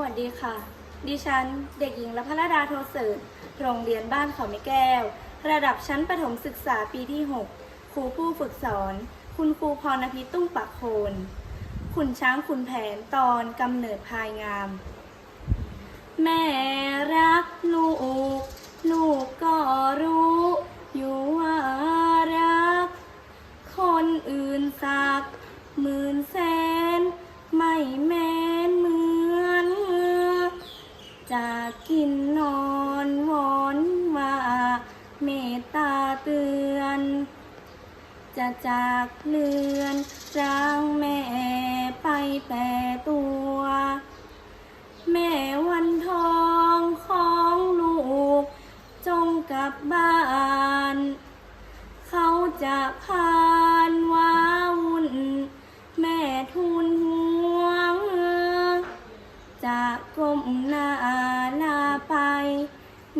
วัสดีค่ะ ดิฉัน เด็กหญิงละพรดาโทเสิร์ตโรงเรียนบ้านเขาไม่แก้ว ระดับชั้นประถมศึกษาปีที่ 6 ครูผู้ฝึกสอน คุณครูพรณพิตุ้งปักโคน ขุนช้างขุนแผนตอนกำเนิดพายงาม แม่รักลูก ลูกก็รู้อยู่ว่ารัก คนอื่นสักมื่น กินนอนวอนว่าเมตตาเตือน จะจากเลือนร่างแม่ไปแต่ตัว แม่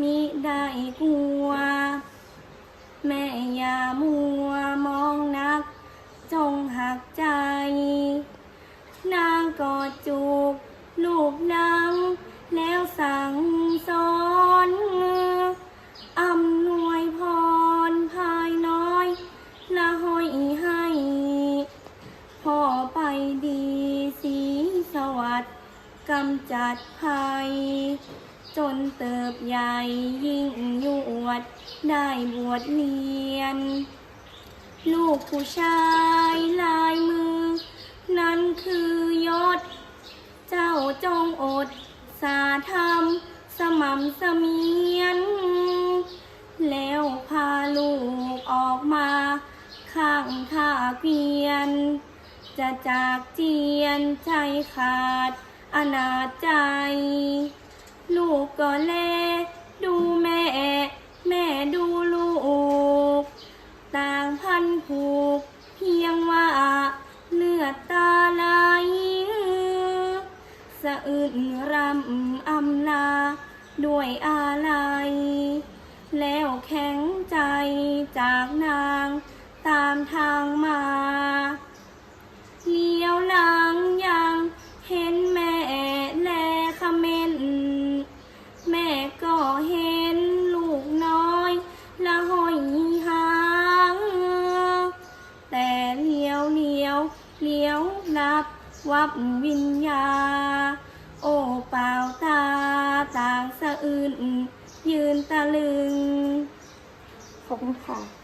มิได้กลัว แม่อย่ามัวมองนัก จงหักใจ นางกอดจูบลูกนังแล้วสั่งสอนอำนวยพรภายน้อยละห้อยให้พ่อไปดีสีสวัสดิ์กำจัดภัย จนเติบใหญ่ยิ่งยวด ได้บวชเรียน ลูกผู้ชายลายมือ นั้นคือยศ เจ้าจงอด สาธรรม สม่ำเสมียน แล้วพาลูกออกมา ข้างท่าเกวียน จะจากเจียนใจขาด อนาจใจ ลูกก็แล ดูแม่ แม่ดูลูก ต่างพันผูก เพียงว่าเลือดตาไหลสะอื้นรำอำลา ด้วยอาลัยแล้วแข็งใจจากนางตามทางมา วับวิญญา โอเปล่าตาต่างสะอื่น ยืนตะลึงขอบคุณค่ะ